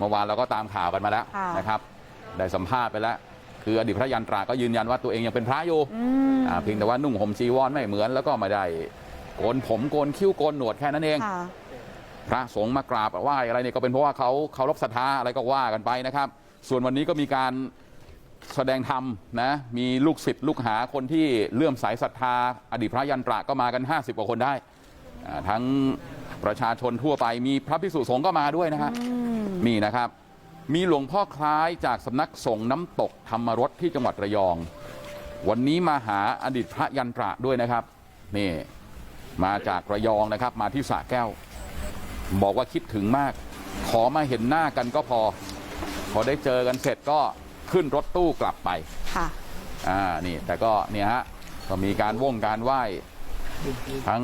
เมื่อวานเราก็ตามข่าวกันมาแล้วค่ะนะครับได้สัมภาษณ์ไปแล้ว คืออดีตพระยันตราก็ยืนยันว่าตัวเองยังเป็นพระอยู่อืมอ่าเพียงแต่ว่านุ่งห่มจีวรไม่เหมือนแล้วก็ไม่ได้โกนผมโกนคิ้วโกนหนวดแค่นั้นเองค่ะพระสงฆ์มากราบไหว้อะไรเนี่ยก็เป็นเพราะว่าเขาเคารพศรัทธาอะไรก็ว่ากันไปนะครับ ส่วนวันนี้ก็มีการแสดงธรรมนะมีลูกศิษย์ลูกหาคนที่เลื่อมสายศรัทธา อดีตพระยันตระก็มากัน 50กว่าคนได้อ่าทั้ง ประชาชนทั่วไปมีพระภิกษุสงฆ์ก็มาด้วยนะฮะอืมนี่นะครับมีหลวงพ่อคล้ายจากสำนักสงฆ์น้ำตกธรรมรสที่จังหวัดระยอง วันนี้มาหาอดีตพระยันตระด้วยนะครับนี่มาจากระยองนะครับมาที่สระแก้ว บอกว่าคิดถึงมาก ขอมาเห็นหน้ากันก็พอ พอได้เจอกันเสร็จก็ขึ้นรถตู้กลับไปค่ะอ่านี่แต่ก็เนี่ยฮะก็มีการว่งการไหว้ ทั้ง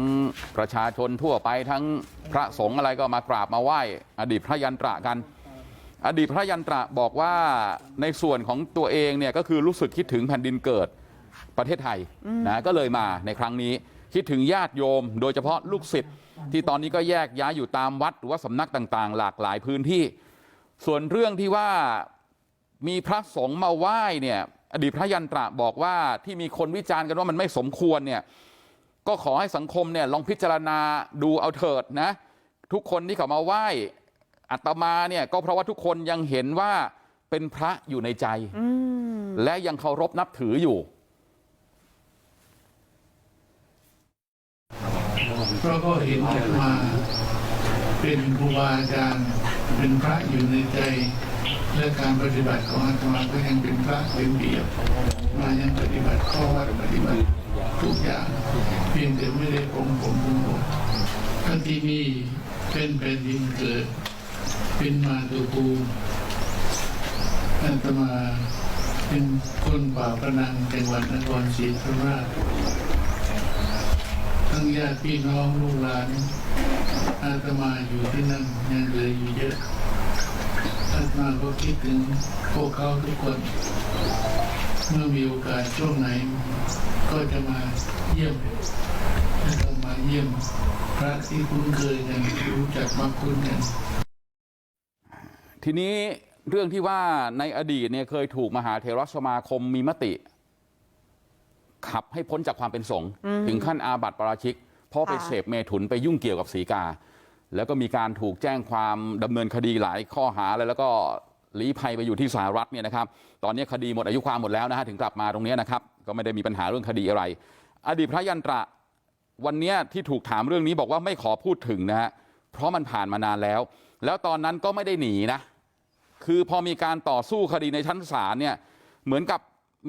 ประชาชนทั่วไปทั้งพระสงฆ์อะไรก็มากราบมาไหว้อดีตพระยันตระกัน อดีตพระยันตระบอกว่าในส่วนของตัวเองเนี่ยก็คือรู้สึกคิดถึงแผ่นดินเกิดประเทศไทยนะก็เลยมาในครั้งนี้คิดถึงญาติโยม โดยเฉพาะลูกศิษย์ที่ตอนนี้ก็แยกย้ายอยู่ตามวัดหรือว่าสำนักต่างๆ หลากหลายพื้นที่ ส่วนเรื่องที่ว่ามีพระสงฆ์มาไหว้เนี่ยอดีตพระยันตระบอกว่าที่มีคนวิจารณ์กันว่ามันไม่สมควรเนี่ย ก็ขอให้สังคมเนี่ยลองพิจารณาดูเอาเถิดนะทุกคนที่เขามาไหว้อัตมาเนี่ยก็เพราะว่าทุกคนยังเห็นว่าเป็นพระอยู่ในใจอืมและยังเคารพนับถืออยู่เพราะก็เห็นอาตมาเป็นครูบาอาจารย์เป็นพระอยู่ในใจ และการปฏิบัติของอาตมาก็ยังเป็นพระเป็นเบียบมายังปฏิบัติข้อวัดปฏิบัติ ทุกอย่างเพียงแต่ไม่ได้ปรงผมปรงผมทั้งที่นี่เป็นแผ่นดินเกิด เป็นมาตุภูมิอาตมาเป็นคนป่าประนังจังหวัดนครศรีธรรมราชทั้งญาติพี่น้องลูกหลานอาตมาอยู่ที่นั่นยังเหลืออยู่เยอะอาตมาก็คิดถึงพวกเขาทุกคน เมื่อมีโอกาสช่วงไหน ก็จะมาเยี่ยมและก็มาเยี่ยมพระที่คุ้นเคยกันรู้จักมักคุ้นกันทีนี้เรื่องที่ว่าในอดีตเนี่ยเคยถูกมหาเทรสมาคมมีมติ ขับให้พ้นจากความเป็นสงฆ์ถึงขั้นอาบัติปาราชิก เพราะไปค่ะเสพเมถุนไปยุ่งเกี่ยวกับสีกา แล้วก็มีการถูกแจ้งความดำเนินคดีหลายข้อหาเลยแล้วก็ ลี้ภัยไปอยู่ที่สหรัฐเนี่ยนะครับตอนนี้คดีหมดอายุความหมดแล้วนะฮะถึงกลับมาตรงเนี้ยนะครับก็ไม่ได้มีปัญหาเรื่องคดีอะไร อดีตพระยันตระวันเนี้ยที่ถูกถามเรื่องนี้บอกว่าไม่ขอพูดถึงนะฮะเพราะมันผ่านมานานแล้ว แล้วตอนนั้นก็ไม่ได้หนีนะ คือพอมีการต่อสู้คดีในชั้นศาลเนี่ยเหมือนกับ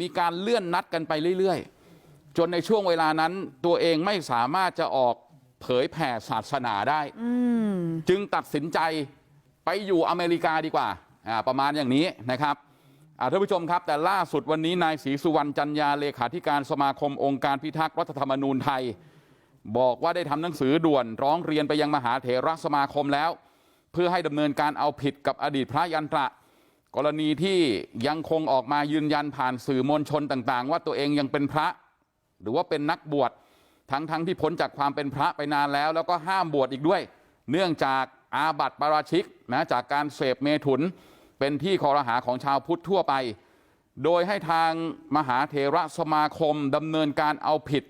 มีการเลื่อนนัดกันไปเรื่อยๆ จนในช่วงเวลานั้นตัวเองไม่สามารถจะออกเผยแผ่ศาสนาได้อืมจึงตัดสินใจไปอยู่อเมริกาดีกว่าอ่า ประมาณอย่างนี้นะครับท่านผู้ชมครับแต่ล่าสุดวันนี้นายศรีสุวรรณจันยาเลขาธิการสมาคมองค์การพิทักษ์รัฐธรรมนูญไทยบอกว่าได้ทำหนังสือด่วนร้องเรียนไปยังมหาเถรสมาคมแล้ว เพื่อให้ดำเนินการเอาผิดกับอดีตพระยันตระกรณีที่ยังคงออกมายืนยันผ่านสื่อมวลชนต่าง ๆ ว่าตัวเองยังเป็นพระ หรือว่าเป็นนักบวชทั้งๆทที่พ้นจากความเป็นพระไปนานแล้ว แล้วก็ห้ามบวชอีกด้วย เนื่องจากอาบัติปาราชิกนะจากการเสพเมถุน เป็นที่คอรหาของชาวพุทธทั่วไปโดยให้ทางมหาเถระสมาคมดำเนินการเอาผิด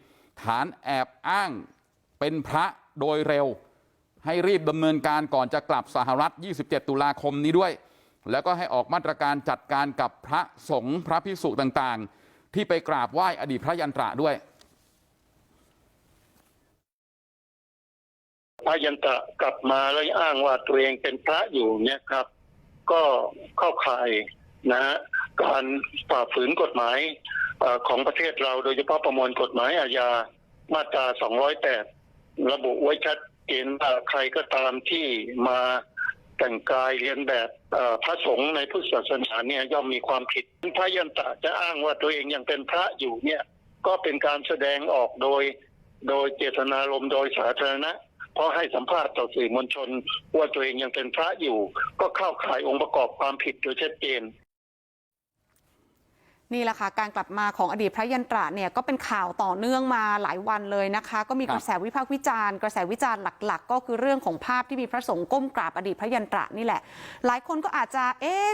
ฐานแอบอ้างเป็นพระโดยเร็วให้รีบดำเนินการก่อนจะกลับสหรัฐ27ตุลาคมนี้ด้วย แล้วก็ให้ออกมาตรการจัดการกับพระสงฆ์พระพิสุต่างๆ ที่ไปกราบไหว้อดีตพระยันตระด้วย พระยันตะกลับมาแล้วอ้างว่าตัวเองเป็นพระอยู่เนี่ยครับ ก็เข้าข่ายนะฮะการฝ่าฝืนกฎหมายอของประเทศเราโดยเฉพาะประมวลกฎหมายอาญามาตรา 208 ระบุไว้ชัดเจนว่าใครก็ตามที่มาแต่งกายเรียนแบบพระสงฆ์ในพุทธศาสนาเนี่ยย่อมมีความผิดพระยันตะจะอ้างว่าตัวเองยังเป็นพระอยู่เนี่ยก็เป็นการแสดงออกโดย โดยเจตนารมณ์โดยสาธารณะ เพราะให้สัมภาษณ์ต่อสื่อมวลชน ว่าตัวเองยังเป็นพระอยู่ ก็เข้าข่ายองค์ประกอบความผิดโดยชัดเจนนี่แหละค่ะการกลับมาของอดีตพระยันตระเนี่ยก็เป็นข่าวต่อเนื่องมาหลายวันเลยนะคะ ก็มีกระแสวิพากษ์วิจารณ์ กระแสวิจารณ์หลัก ๆ ก็คือเรื่องของภาพที่มีพระสงฆ์ก้มกราบอดีตพระยันตระนี่แหละ หลายคนก็อาจจะเอ๊ะ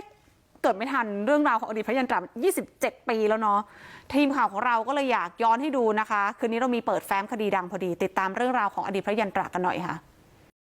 เกิดไม่ทันเรื่องราวของอดีตพระยันตระ27 ปีแล้วเนาะทีมข่าวของเราก็เลยอยากย้อนให้ดูนะคะ คืนนี้เรามีเปิดแฟ้มคดีดังพอดี ติดตามเรื่องราวของอดีตพระยันตระกันหน่อยค่ะ